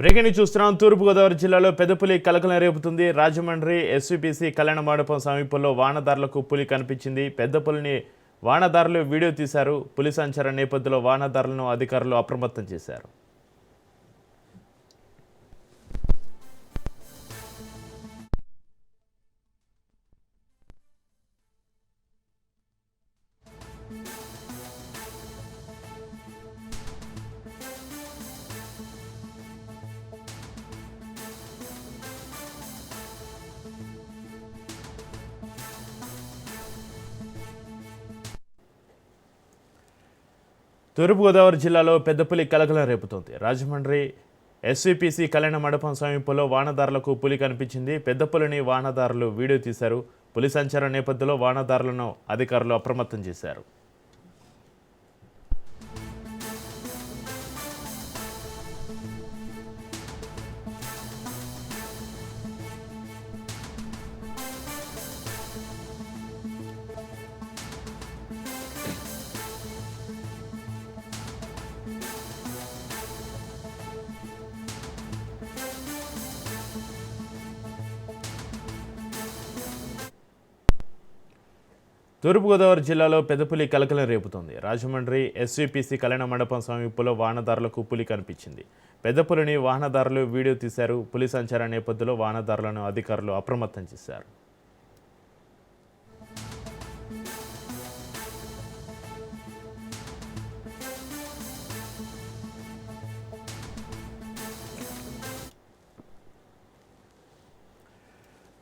Breaking చూస్తున్నాం. తూర్పుగోదావరి జిల్లాలో పెదపులి కలకలం రేపుతుంది. రాజమండ్రి ఎస్వీపీసీ కళ్యాణ మండపం సమీపంలో వాహనదారులకు పులి కనిపించింది. పెద్ద పులిని వాహనదారులు వీడియో తీశారు. పులి సంచార నేపథ్యంలో వాహనదారులను అధికారులు అప్రమత్తం చేశారు. తూర్పుగోదావరి జిల్లాలో పెద్దపులి కలకలం రేపుతోంది. రాజమండ్రి ఎస్వీపీసీ కళ్యాణ మండపం సమీపంలో వాహనదారులకు పులి కనిపించింది. పెద్దపులిని వాహనదారులు వీడియో తీశారు. పులి సంచార నేపథ్యంలో వాహనదారులను అధికారులు అప్రమత్తం చేశారు. తూర్పుగోదావరి జిల్లాలో పెద్దపులి కలకలం రేపుతోంది. రాజమండ్రి ఎస్వీపీసీ కళ్యాణ మండపం సమీపంలో వాహనదారులకు పులి కనిపించింది. పెద్దపులిని వాహనదారులు వీడియో తీశారు. పులి సంచార నేపథ్యంలో వాహనదారులను అధికారులు అప్రమత్తం చేశారు.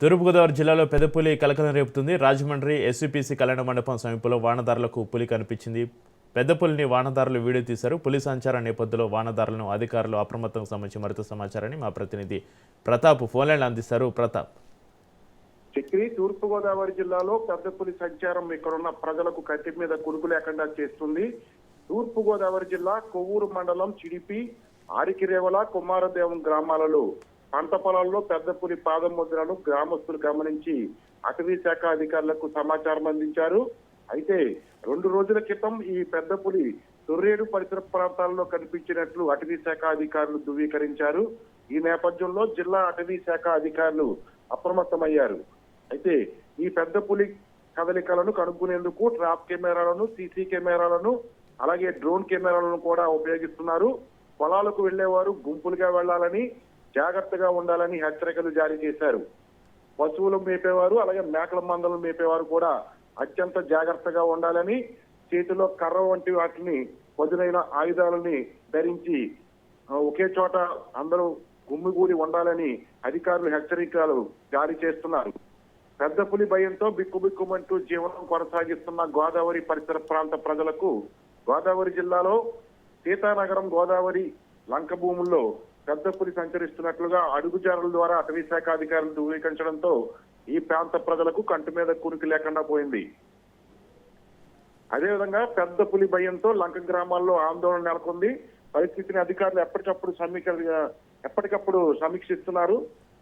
తూర్పుగోదావరి జిల్లాలో పెద్ద పులి కలకలం రేపుతుంది. రాజమండ్రి ఎస్యూపీసీ కళ్యాణ మండపం సమీపంలో వానదారులకు పులి కనిపించింది. పెద్ద పులిని వానదారులు వీడియో తీశారు. పులి సంచార నేపథ్యంలో వానదారులను అధికారులు అప్రమత్తం సంబంధించి మరింత సమాచారాన్ని మా ప్రతినిధి ప్రతాప్ ఫోన్లైన్ అందిస్తారు. ప్రతాప్. చక్రి తూర్పుగోదావరి జిల్లాలో పెద్ద పులి సంచారం ఇక్కడున్న ప్రజలకు కత్తి మీద కురుకు లేకుండా చేస్తుంది. తూర్పుగోదావరి జిల్లా కొవ్వూరు మండలం చిడిపి ఆరికిరేవల కుమారదేవం గ్రామాలలో పంట పొలాల్లో పెద్దపులి పాదం ముద్రను గ్రామస్తులు గమనించి అటవీ శాఖ అధికారులకు సమాచారం అందించారు. అయితే రెండు రోజుల క్రితం ఈ పెద్దపులి తొర్రేడు పరిసర ప్రాంతాల్లో కనిపించినట్లు అటవీ శాఖ అధికారులు ధృవీకరించారు. ఈ నేపథ్యంలో జిల్లా అటవీ శాఖ అధికారులు అప్రమత్తమయ్యారు. అయితే ఈ పెద్ద పులి కదలికలను కనుక్కునేందుకు ట్రాప్ కెమెరాలను సీసీ కెమెరాలను అలాగే డ్రోన్ కెమెరాలను కూడా ఉపయోగిస్తున్నారు. పొలాలకు వెళ్ళేవారు గుంపులుగా వెళ్ళాలని జాగ్రత్తగా ఉండాలని హెచ్చరికలు జారీ చేశారు. పశువులు మేపేవారు అలాగే మేకల మందలను మేపేవారు కూడా అత్యంత జాగ్రత్తగా ఉండాలని చేతిలో కర్ర వంటి వాటిని పదునైన ఆయుధాలని ధరించి ఒకే చోట అందరూ గుమ్మిగూడి ఉండాలని అధికారులు హెచ్చరికలు జారీ చేస్తున్నారు. పెద్ద పులి భయంతో బిక్కుబిక్కుమంటూ జీవనం కొనసాగిస్తున్న గోదావరి పరిసర ప్రాంత ప్రజలకు గోదావరి జిల్లాలో సీతానగరం గోదావరి లంక భూముల్లో పెద్దపులి సంచరిస్తున్నట్లుగా అడుగుజారుల ద్వారా అటవీ శాఖ అధికారులు ధృవీకరించడంతో ఈ ప్రాంత ప్రజలకు కంటి మీద కురికి లేకుండా పోయింది. అదేవిధంగా పెద్ద పులి భయంతో లంక గ్రామాల్లో ఆందోళన నెలకొంది. పరిస్థితిని అధికారులు ఎప్పటికప్పుడు సమీక్ష ఎప్పటికప్పుడు సమీక్షిస్తున్నారు.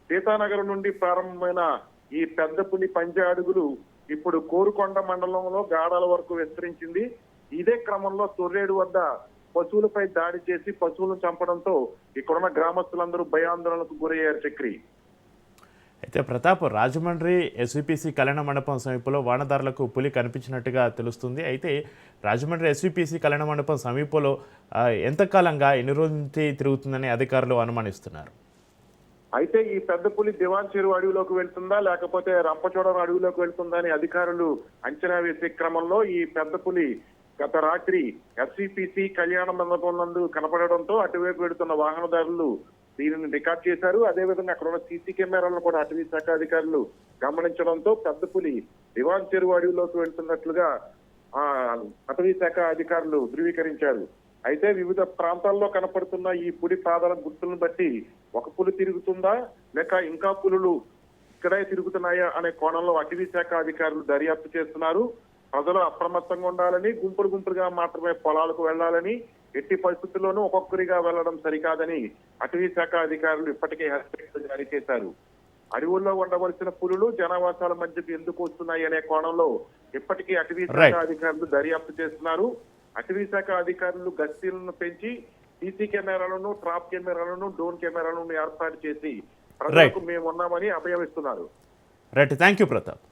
సీతానగరం నుండి ప్రారంభమైన ఈ పెద్ద పులి పంజా అడుగులు ఇప్పుడు కోరుకొండ మండలంలో గాడాల వరకు విస్తరించింది. ఇదే క్రమంలో తొర్రేడు వద్ద పశువులపై దాడి చేసి పశువులను చంపడంతో ఇక్కడున్న గ్రామస్తులందరూ భయాందోళనకు గురయ్యారు చక్రి. అయితే ప్రతాప్ రాజమండ్రి ఎస్వీపీసీ కళ్యాణ మండపం సమీపంలో వాహనదారులకు పులి కనిపించినట్టుగా తెలుస్తుంది. అయితే రాజమండ్రి ఎస్వీపీసీ కళ్యాణ మండపం సమీపంలో ఎంతకాలంగా ఎన్ని రోజుల నుంచి తిరుగుతుందని అధికారులు అనుమానిస్తున్నారు? అయితే ఈ పెద్ద పులి దివాన్ చెరువు అడవిలోకి వెళ్తుందా లేకపోతే రంపచోడవరం అడవిలోకి వెళ్తుందా అని అధికారులు అంచనా వేసే క్రమంలో ఈ పెద్ద పులి గత రాత్రి ఎస్సీపీసీ కళ్యాణ మండపం నందు కనపడడంతో అటువైపు వెడుతున్న వాహనదారులు దీనిని రికార్డ్ చేశారు. అదేవిధంగా అక్కడ ఉన్న సీసీ కెమెరాలను కూడా అటవీ శాఖ అధికారులు గమనించడంతో పెద్ద పులి దివాన్ చెరువు అడవిలోకి వెళ్తున్నట్లుగా ఆ అటవీ శాఖ అధికారులు ధృవీకరించారు. అయితే వివిధ ప్రాంతాల్లో కనపడుతున్న ఈ పులి పాదాల గుర్తులను బట్టి ఒక పులి తిరుగుతుందా? లేక ఇంకా పులులు ఇక్కడే తిరుగుతున్నాయా? అనే కోణంలో అటవీ శాఖ అధికారులు దర్యాప్తు చేస్తున్నారు. ప్రజలు అప్రమత్తంగా ఉండాలని గుంపులు గుంపులుగా మాత్రమే పొలాలకు వెళ్ళాలని ఎట్టి పరిస్థితుల్లోనూ ఒక్కొక్కరిగా వెళ్ళడం సరికాదని అటవీ శాఖ అధికారులు ఇప్పటికే హెచ్చరికలు జారీ చేశారు. అడవుల్లో ఉండవలసిన పులులు జనావాసాల మధ్యకు ఎందుకు వస్తున్నాయి అనే కోణంలో ఇప్పటికీ అటవీ శాఖ. అధికారులు దర్యాప్తు చేస్తున్నారు. అటవీ శాఖ అధికారులు గస్తీలను పెంచి సీసీ కెమెరాలను ట్రాప్ కెమెరాలను డ్రోన్ కెమెరాలను ఏర్పాటు చేసి ప్రజలకు మేము ఉన్నామని అభయమిస్తున్నారు. Right thank you Pratap